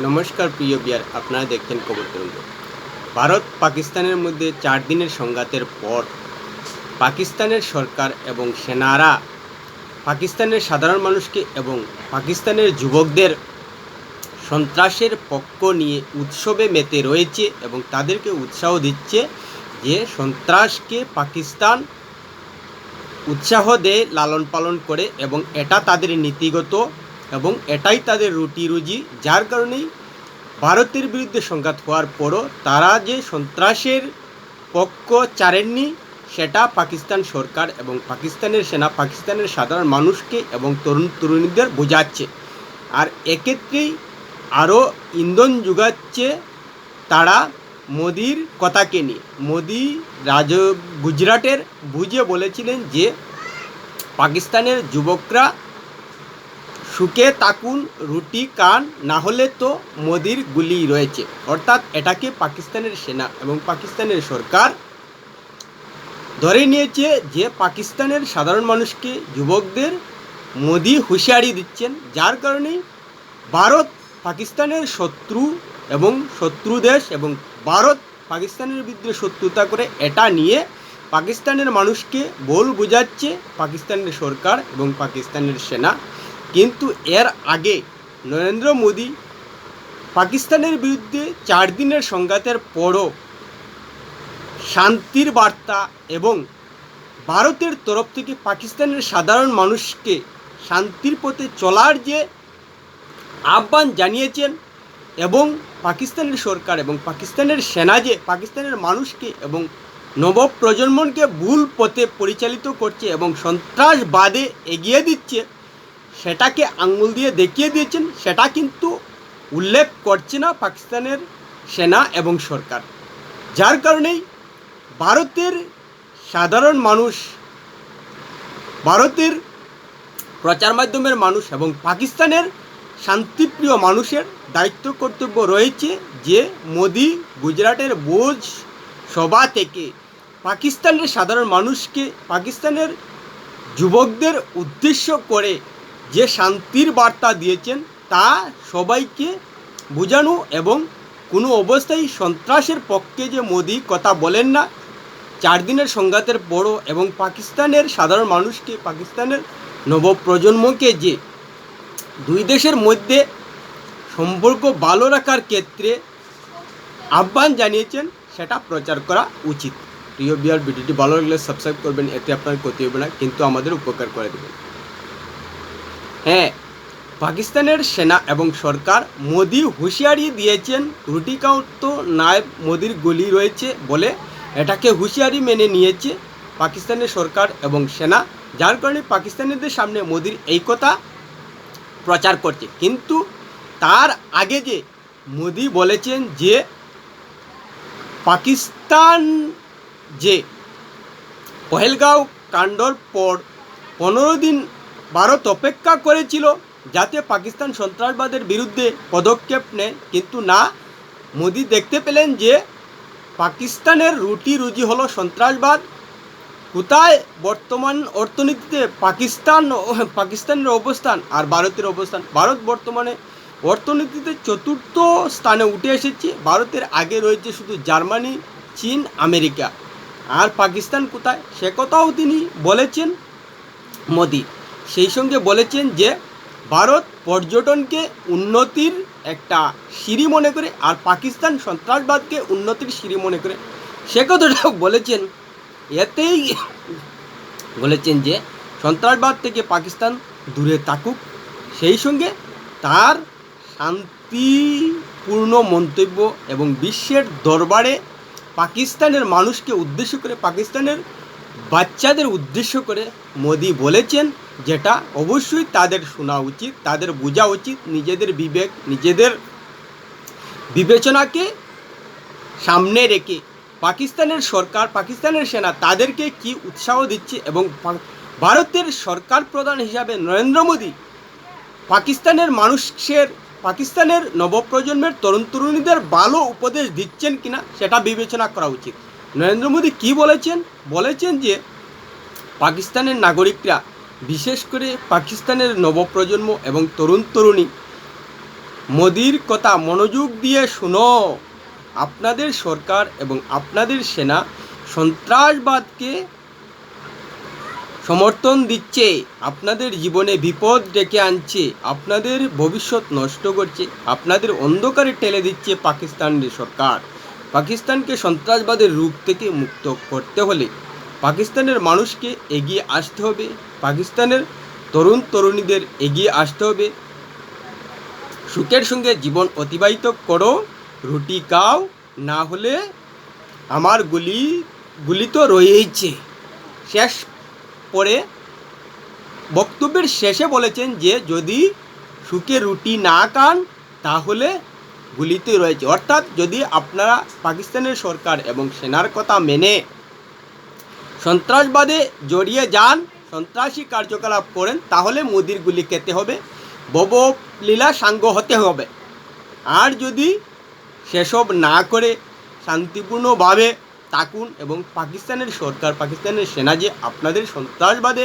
নমস্কার, প্রিয় বিয়ার, আপনারা দেখছেন খবর তরঙ্গ। ভারত পাকিস্তানের মধ্যে চার দিনের সংঘাতের পর পাকিস্তানের সরকার এবং সেনারা পাকিস্তানের সাধারণ মানুষকে এবং পাকিস্তানের যুবকদের সন্ত্রাসের পক্ষ নিয়ে উৎসবে মেতে রয়েছে এবং তাদেরকে উৎসাহ দিচ্ছে যে সন্ত্রাসকে পাকিস্তান উৎসাহ দেয়, লালন পালন করে এবং এটা তাদের নীতিগত এবং এটাই তাদের রুটি রুজি, যার কারণেই ভারতের বিরুদ্ধে সংঘাত হওয়ার পরও তারা যে সন্ত্রাসের পক্ষ চারেননি, সেটা পাকিস্তান সরকার এবং পাকিস্তানের সেনা, পাকিস্তানের সাধারণ মানুষকে এবং তরুণ তরুণীদের বোঝাচ্ছে। আর এক্ষেত্রেই আরও ইন্ধন যোগাচ্ছে তারা মোদির কথাকে নিয়ে। মোদি রাজ, গুজরাটের বুঝে বলেছিলেন যে পাকিস্তানের যুবকরা সুখে তাকুন রুটি কান না হলে তো মোদির গুলি রয়েছে। অর্থাৎ এটাকে পাকিস্তানের সেনা এবং পাকিস্তানের সরকার ধরে নিয়েছে যে পাকিস্তানের সাধারণ মানুষকে যুবকদের মোদি হুঁশিয়ারি দিচ্ছেন, যার কারণে ভারত পাকিস্তানের শত্রু এবং শত্রু দেশ এবং ভারত পাকিস্তানের বিরুদ্ধে শত্রুতা করে এটা নিয়ে পাকিস্তানের মানুষকে বল বোঝাচ্ছে পাকিস্তানের সরকার এবং পাকিস্তানের সেনা। কিন্তু এর আগে নরেন্দ্র মোদী পাকিস্তানের বিরুদ্ধে চার দিনের সংঘাতের পরও শান্তির বার্তা এবং ভারতের তরফ থেকে পাকিস্তানের সাধারণ মানুষকে শান্তির পথে চলার যে আহ্বান জানিয়েছেন এবং পাকিস্তানের সরকার এবং পাকিস্তানের সেনা যে, পাকিস্তানের মানুষকে এবং নবপ্রজন্মকে ভুল পথে পরিচালিত করছে এবং সন্ত্রাসবাদে এগিয়ে দিচ্ছে সেটাকে আঙ্গুল দিয়ে দেখিয়ে দিয়েছেন, সেটা কিন্তু উল্লেখ করছে না পাকিস্তানের সেনা এবং সরকার। যার কারণেই ভারতের সাধারণ মানুষ, ভারতের প্রচার মাধ্যমের মানুষ এবং পাকিস্তানের শান্তিপ্রিয় মানুষের দায়িত্ব কর্তব্য রয়েছে যে মোদি গুজরাটের বোঝ সভা থেকে পাকিস্তানের সাধারণ মানুষকে, পাকিস্তানের যুবকদের উদ্দেশ্য করে যে শান্তির বার্তা দিয়েছেন, তা সবাইকে বোঝানো এবং কোনো অবস্থায় সন্ত্রাসের পক্ষে যে মোদি কথা বলেন না, চার দিনের সংঘাতের বড় এবং পাকিস্তানের সাধারণ মানুষকে, পাকিস্তানের নবপ্রজন্মকে যে দুই দেশের মধ্যে সম্পর্ক ভালো রাখার ক্ষেত্রে আহ্বান জানিয়েছেন, সেটা প্রচার করা উচিত। প্রিয় বিয়ার ভিডিওটি ভালো লাগলে সাবস্ক্রাইব করবেন, এতে আপনার ক্ষতি হবে না, কিন্তু আমাদের উপকার করে দেবেন। হ্যাঁ পাকিস্তানের সেনা এবং সরকার মোদি হুঁশিয়ারি দিয়েছেন, রুটি কাউন্ট তো নায়ব মোদির গলি রয়েছে বলে এটাকে হুঁশিয়ারি মেনে নিয়েছে পাকিস্তানের সরকার এবং সেনা, যার কারণে পাকিস্তানিদের সামনে মোদির এই কথা প্রচার করছে। কিন্তু তার আগে যে মোদি বলেছেন যে পাকিস্তান যে পহেলগাঁও কাণ্ডর পর পনেরো দিন ভারত অপেক্ষা করেছিল যাতে পাকিস্তান সন্ত্রাসবাদের বিরুদ্ধে পদক্ষেপ নেয়। কিন্তু না, মোদি দেখতে পেলেন যে পাকিস্তানের রুটি রুজি হলো সন্ত্রাসবাদ। কোথায় বর্তমান অর্থনীতিতে পাকিস্তান পাকিস্তানের অবস্থান আর ভারতের অবস্থান? ভারত বর্তমানে অর্থনীতিতে চতুর্থ স্থানে উঠে এসেছে। ভারতের আগে রয়েছে শুধু জার্মানি, চীন, আমেরিকা। আর পাকিস্তান কোথায়? সে কথাও তিনি বলেছেন মোদি। সেই সঙ্গে বলেছেন যে, ভারত পর্যটনকে উন্নতির একটা সিঁড়ি মনে করে আর পাকিস্তান সন্ত্রাসবাদকে উন্নতির সিঁড়ি মনে করে। সে কথাটাও বলেছেন। এতেই বলেছেন যে, সন্ত্রাসবাদ থেকে পাকিস্তান দূরে থাকুক। সেই সঙ্গে তার শান্তিপূর্ণ মন্তব্য এবং বিশ্বের দরবারে পাকিস্তানের মানুষকে উদ্দেশ্য করে, পাকিস্তানের বাচ্চাদের উদ্দেশ্য করে মোদি বলেছেন যেটা অবশ্যই তাদের শোনা উচিত, তাদের বোঝা উচিত, নিজেদের বিবেক, নিজেদের বিবেচনাকে সামনে রেখে পাকিস্তানের সরকার, পাকিস্তানের সেনা তাদেরকে কি উৎসাহ দিচ্ছে এবং ভারতের সরকার প্রধান হিসাবে নরেন্দ্র মোদী পাকিস্তানের মানুষের, পাকিস্তানের নবপ্রজন্মের তরুণ তরুণীদের ভালো উপদেশ দিচ্ছেন কিনা সেটা বিবেচনা করা উচিত। নরেন্দ্র মোদী কী বলেছেন? বলেছেন যে পাকিস্তানের নাগরিকরা বিশেষ করে পাকিস্তানের নবপ্রজন্ম এবং তরুণ তরুণী। মোদির কথা মনোযোগ দিয়ে শুনো। আপনাদের সরকার এবং আপনাদের সেনা সন্ত্রাসবাদকে সমর্থন দিচ্ছে। আপনাদের জীবনে বিপদ ডেকে আনছে। আপনাদের ভবিষ্যৎ নষ্ট করছে। আপনাদের অন্ধকারে ঠেলে দিচ্ছে পাকিস্তানের সরকার। পাকিস্তানকে সন্ত্রাসবাদের রূপ থেকে মুক্ত করতে হলে পাকিস্তানের মানুষকে এগিয়ে আসতে হবে, পাকিস্তানের তরুণ তরুণীদের এগিয়ে আসতে হবে। সুখের সঙ্গে জীবন অতিবাহিত করো, রুটি খাও, না হলে আমার গুলি গুলি তো রয়েইছে। শেষ পরে বক্তব্যের শেষে বলেছেন যে, যদি সুখে রুটি না খান, তাহলে গুলিতে রয়েছে। অর্থাৎ যদি আপনারা পাকিস্তানের সরকার এবং সেনার কথা মেনে সন্ত্রাসবাদে জড়িয়ে যান, সন্ত্রাসী কার্যকলাপ করেন, তাহলে মোদির গুলি খেতে হবে বব লীলা সাঙ্গ হতে হবে। আর যদি সেসব না করে শান্তিপূর্ণভাবে থাকুন এবং পাকিস্তানের সরকার, পাকিস্তানের সেনা যে আপনাদের সন্ত্রাসবাদে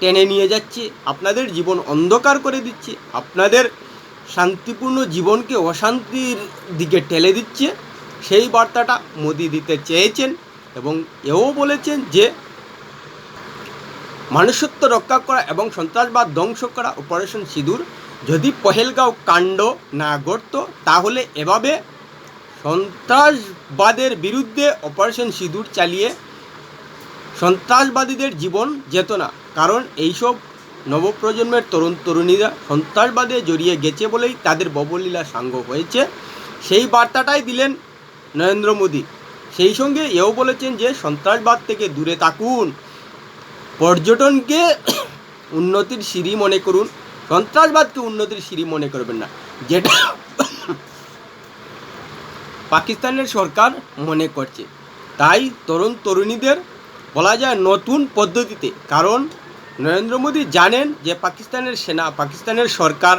টেনে নিয়ে যাচ্ছে, আপনাদের জীবন অন্ধকার করে দিচ্ছে, আপনাদের শান্তিপূর্ণ জীবনকে অশান্তির দিকে ঠেলে দিচ্ছে, সেই বার্তাটা মোদি দিতে চেয়েছেন। এবং এও বলেছেন যে মানুষত্ব রক্ষা করা এবং সন্ত্রাসবাদ ধ্বংস করা অপারেশন সিঁদুর যদি পহেলগাঁও কাণ্ড না ঘটত তাহলে এভাবে সন্ত্রাসবাদের বিরুদ্ধে অপারেশন সিঁদুর চালিয়ে সন্ত্রাসবাদীদের জীবন যেত না। কারণ এইসব নবপ্রজন্মের তরুণ তরুণীরা সন্ত্রাসবাদে জড়িয়ে গেছে বলেই তাদের ববলীলা সাঙ্গ হয়েছে। সেই বার্তাটাই দিলেন নরেন্দ্র মোদী। সেই সঙ্গে এও বলেছেন যে সন্ত্রাসবাদ থেকে দূরে থাকুন। পর্যটনকে উন্নতির সিঁড়ি মনে করুন। সন্ত্রাসবাদকে উন্নতির সিঁড়ি মনে করবেন না। যেটা পাকিস্তানের সরকার মনে করছে। তাই তরুণ তরুণীদের বলা যায় নতুন পদ্ধতিতে। কারণ নরেন্দ্র মোদী জানেন যে পাকিস্তানের সেনা, পাকিস্তানের সরকার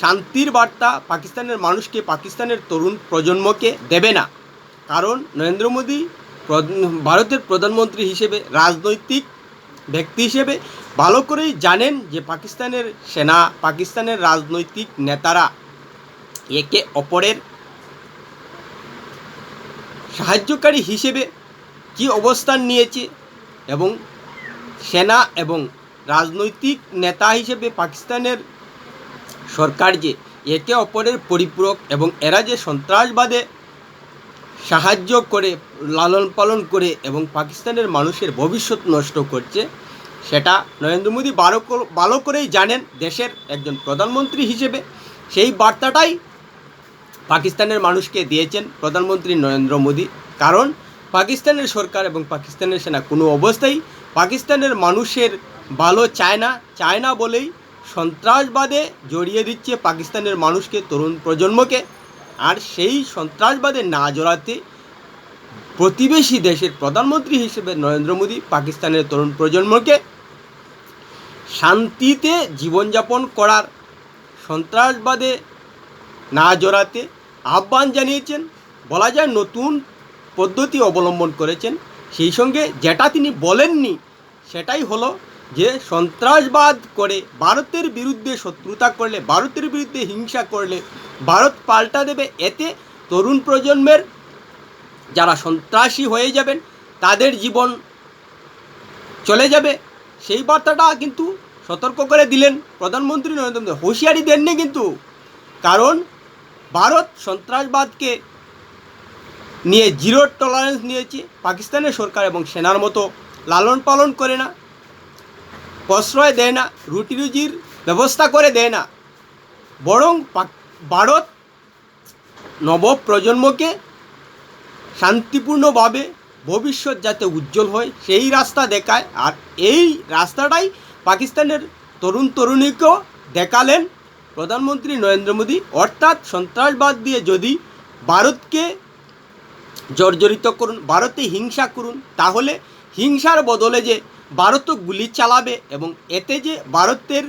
শান্তির বার্তা পাকিস্তানের মানুষকে, পাকিস্তানের তরুণ প্রজন্মকে দেবে না। কারণ নরেন্দ্র মোদী ভারতের প্রধানমন্ত্রী হিসেবে, রাজনৈতিক ব্যক্তি হিসেবে ভালো করেই জানেন যে পাকিস্তানের সেনা, পাকিস্তানের রাজনৈতিক নেতারা একে অপরের সাহায্যকারী হিসেবে কি অবস্থান নিয়েছে এবং সেনা এবং রাজনৈতিক নেতা হিসেবে পাকিস্তানের সরকার যে একে অপরের পরিপূরক এবং এরা যে সন্ত্রাসবাদে সাহায্য করে, লালন পালন করে এবং পাকিস্তানের মানুষের ভবিষ্যৎ নষ্ট করছে, সেটা নরেন্দ্র মোদী কর- ভালো করেই জানেন, দেশের একজন প্রধানমন্ত্রী হিসেবে। সেই বার্তাটাই পাকিস্তানের মানুষকে দিয়েছেন প্রধানমন্ত্রী নরেন্দ্র মোদী। কারণ পাকিস্তানের সরকার এবং পাকিস্তানের সেনা কোনো অবস্থায় পাকিস্তানের মানুষের ভালো চায় না চায় না বলেই সন্ত্রাসবাদে জড়িয়ে দিচ্ছে পাকিস্তানের মানুষকে, তরুণ প্রজন্মকে। আর সেই সন্ত্রাসবাদে না জড়াতে প্রতিবেশী দেশের প্রধানমন্ত্রী হিসেবে নরেন্দ্র মোদী পাকিস্তানের তরুণ প্রজন্মকে শান্তিতে জীবনযাপন করার, সন্ত্রাসবাদে না জড়াতে আহ্বান জানিয়েছেন, বলা যায় নতুন পদ্ধতি অবলম্বন করেছেন। সেই সঙ্গে যেটা তিনি বলেননি, সেটাই হলো যে সন্ত্রাসবাদ করে ভারতের বিরুদ্ধে শত্রুতা করলে, ভারতের বিরুদ্ধে হিংসা করলে ভারত পাল্টা দেবে। এতে তরুণ প্রজন্মের যারা সন্ত্রাসী হয়ে যাবেন, তাদের জীবন চলে যাবে। সেই বার্তাটা কিন্তু সতর্ক করে দিলেন প্রধানমন্ত্রী নরেন্দ্র মোদী। হুঁশিয়ারি দেননি কিন্তু। কারণ ভারত সন্ত্রাসবাদকে নিয়ে জিরো টলারেন্স নিয়েছে। পাকিস্তানের সরকার এবং সেনার মতো লালন পালন করে না, প্রশ্রয় দেয় না রুটি রুজির ব্যবস্থা করে দেয় না। বরং ভারত নবপ্রজন্মকে শান্তিপূর্ণভাবে ভবিষ্যৎ যাতে উজ্জ্বল হয়, সেই রাস্তা দেখায়। আর এই রাস্তাটাই পাকিস্তানের তরুণ তরুণীকেও দেখালেন প্রধানমন্ত্রী নরেন্দ্র মোদী। অর্থাৎ সন্ত্রাসবাদ দিয়ে যদি ভারতকে জর্জরিত করুন, ভারতে হিংসা করুন, তাহলে হিংসার বদলে যে ভারতও গুলি চালাবে এবং এতে যে ভারতের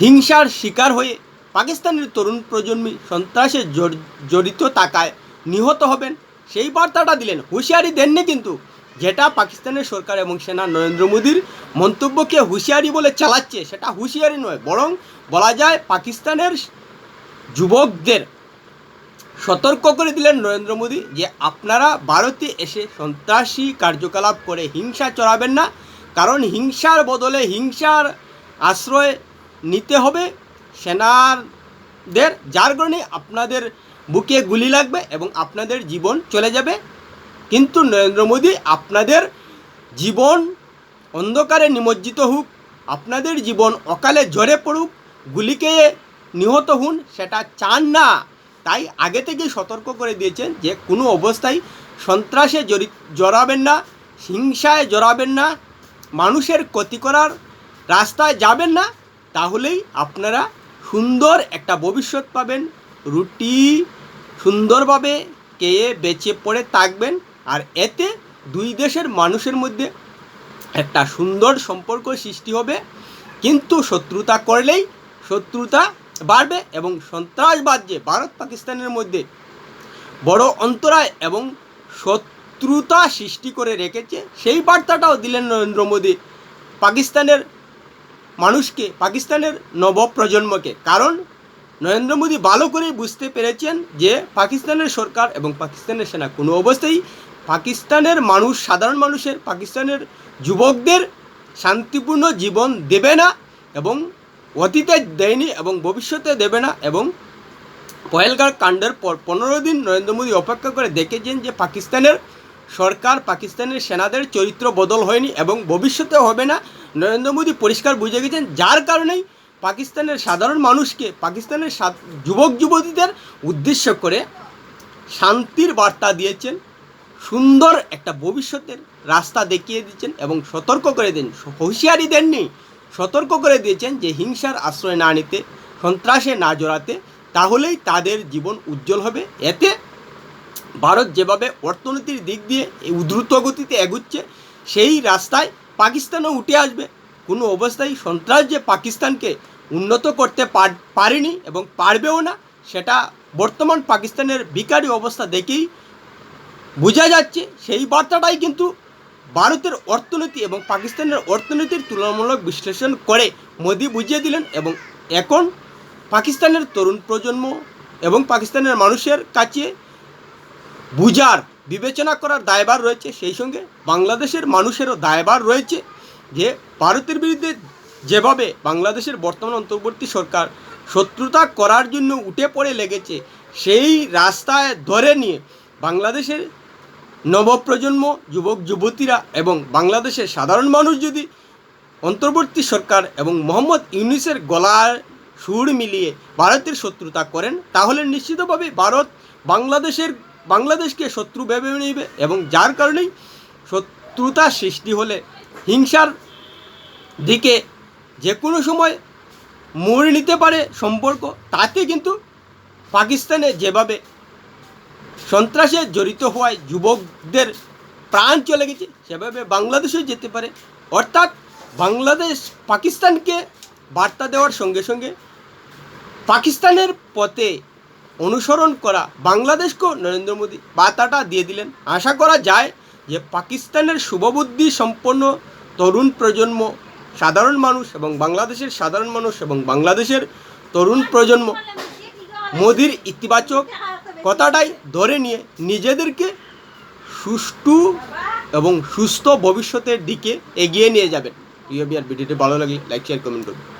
হিংসার শিকার হয়ে পাকিস্তানের তরুণ প্রজন্মী সন্ত্রাসে জড়- জড়িত থাকায় নিহত হবেন। সেই বার্তাটা দিলেন, হুঁশিয়ারি দেননি কিন্তু। যেটা পাকিস্তানের সরকার এবং সেনা নরেন্দ্র মোদীর মন্তব্যকে হুঁশিয়ারি বলে চালাচ্ছে, সেটা হুঁশিয়ারি নয়, বরং বলা যায় পাকিস্তানের যুবকদের সতর্ক করে দিলেন নরেন্দ্র মোদী যে আপনারা ভারতে এসে সন্ত্রাসী কার্যকলাপ করে হিংসা চড়াবেন না, কারণ হিংসার বদলে হিংসার আশ্রয় নিতে হবে। সেনাদের, যার কারণে আপনাদের বুকে গুলি লাগবে এবং আপনাদের জীবন চলে যাবে। কিন্তু নরেন্দ্র মোদী আপনাদের জীবন অন্ধকারে নিমজ্জিত হোক, আপনাদের জীবন অকালে ঝরে পড়ুক, গুলিকে নিহত হন, সেটা চান না। তাই আগে থেকেই সতর্ক করে দিয়েছেন যে, কোনো অবস্থায় সন্ত্রাসে জড়ি, জড়াবেন না, হিংসায় জড়াবেন না, মানুষের ক্ষতি করার রাস্তায় যাবেন না, তাহলেই আপনারা সুন্দর একটা ভবিষ্যৎ পাবেন, রুটি সুন্দরভাবে খেয়ে বেঁচে পড়ে থাকবেন, আর এতে দুই দেশের মানুষের মধ্যে একটা সুন্দর সম্পর্ক সৃষ্টি হবে। কিন্তু শত্রুতা করলেই শত্রুতা বাড়বে এবং সন্ত্রাসবাদ যে ভারত পাকিস্তানের মধ্যে বড় অন্তরায় এবং শত্রুতা সৃষ্টি করে রেখেছে, সেই বার্তাটাও দিলেন নরেন্দ্র মোদী। পাকিস্তানের মানুষকে, পাকিস্তানের নবপ্রজন্মকে। কারণ, নরেন্দ্র মোদী ভালো করেই বুঝতে পেরেছেন যে, পাকিস্তানের সরকার এবং পাকিস্তানের সেনা কোনো অবস্থায় পাকিস্তানের মানুষ, সাধারণ মানুষের, পাকিস্তানের যুবকদের শান্তিপূর্ণ জীবন দেবে না এবং অতীতে দেয়নি এবং ভবিষ্যতে দেবে না এবং পয়েলগার কাণ্ডের পর পনেরো দিন নরেন্দ্র মোদী অপেক্ষা করে দেখেছেন যে, পাকিস্তানের সরকার, পাকিস্তানের সেনাদের চরিত্র বদল হয়নি এবং ভবিষ্যতে হবে না। নরেন্দ্র মোদী পরিষ্কার বুঝে গেছেন, যার কারণেই পাকিস্তানের সাধারণ মানুষকে, পাকিস্তানের যুবক যুবতীদের উদ্দেশ্য করে শান্তির বার্তা দিয়েছেন, সুন্দর একটা ভবিষ্যতের রাস্তা দেখিয়ে দিচ্ছেন এবং সতর্ক করে দেন হুঁশিয়ারি দেননি, সতর্ক করে দিয়েছেন যে হিংসার আশ্রয় না নিতে, সন্ত্রাসে না জড়াতে, তাহলেই তাদের জীবন উজ্জ্বল হবে। এতে ভারত যেভাবে অর্থনীতির দিক দিয়ে এই দ্রুত গতিতে এগুচ্ছে, সেই রাস্তায় পাকিস্তানও উঠে আসবে। কোনো অবস্থায় সন্ত্রাস যে পাকিস্তানকে উন্নত করতে পার- পারেনি এবং পারবেও না, সেটা বর্তমান পাকিস্তানের বিকারী অবস্থা দেখেই বোঝা যাচ্ছে। সেই বার্তাটাই কিন্তু ভারতের অর্থনীতি এবং পাকিস্তানের অর্থনীতির তুলনামূলক বিশ্লেষণ করে মোদি বুঝিয়ে দিলেন এবং এখন পাকিস্তানের তরুণ প্রজন্ম এবং পাকিস্তানের মানুষের কাছে বুঝার বিবেচনা করার দায়ভার রয়েছে। সেই সঙ্গে বাংলাদেশের মানুষেরও দায়ভার রয়েছে যে ভারতের বিরুদ্ধে যেভাবে বাংলাদেশের বর্তমান অন্তর্বর্তী সরকার শত্রুতা করার জন্য উঠে পড়ে লেগেছে, সেই রাস্তায় ধরে নিয়ে বাংলাদেশের নবপ্রজন্ম, যুবক, যুবতীরা এবং বাংলাদেশের সাধারণ মানুষ যদি অন্তর্বর্তী সরকার এবং মোহাম্মদ ইউনিসের গলার সুর মিলিয়ে ভারতের শত্রুতা করেন, তাহলে নিশ্চিতভাবে ভারত বাংলাদেশের বাংলাদেশকে শত্রু ভেবে নেবে এবং যার কারণেই শত্রুতা সৃষ্টি হলে হিংসার দিকে যে কোনো সময় মোড় নিতে পারে সম্পর্ক তাতে কিন্তু পাকিস্তানে যেভাবে সন্ত্রাসে জড়িত হওয়ায় যুবকদের প্রাণ চলে গেছে, সেভাবে বাংলাদেশেও যেতে পারে। অর্থাৎ বাংলাদেশ পাকিস্তানকে বার্তা দেওয়ার সঙ্গে সঙ্গে পাকিস্তানের পথে অনুসরণ করা। বাংলাদেশকেও নরেন্দ্র মোদী বার্তাটা দিয়ে দিলেন। আশা করা যায় যে পাকিস্তানের শুভবুদ্ধি সম্পন্ন তরুণ প্রজন্ম, সাধারণ মানুষ এবং বাংলাদেশের সাধারণ মানুষ এবং বাংলাদেশের তরুণ প্রজন্ম মোদির ইতিবাচক কথাটাই ধরে নিয়ে নিজেদেরকে সুষ্ঠু এবং সুস্থ ভবিষ্যতের দিকে এগিয়ে নিয়ে যাবেন। বিয়ার ভিডিওটি ভালো লাগলে লাইক শেয়ার কমেন্ট করুন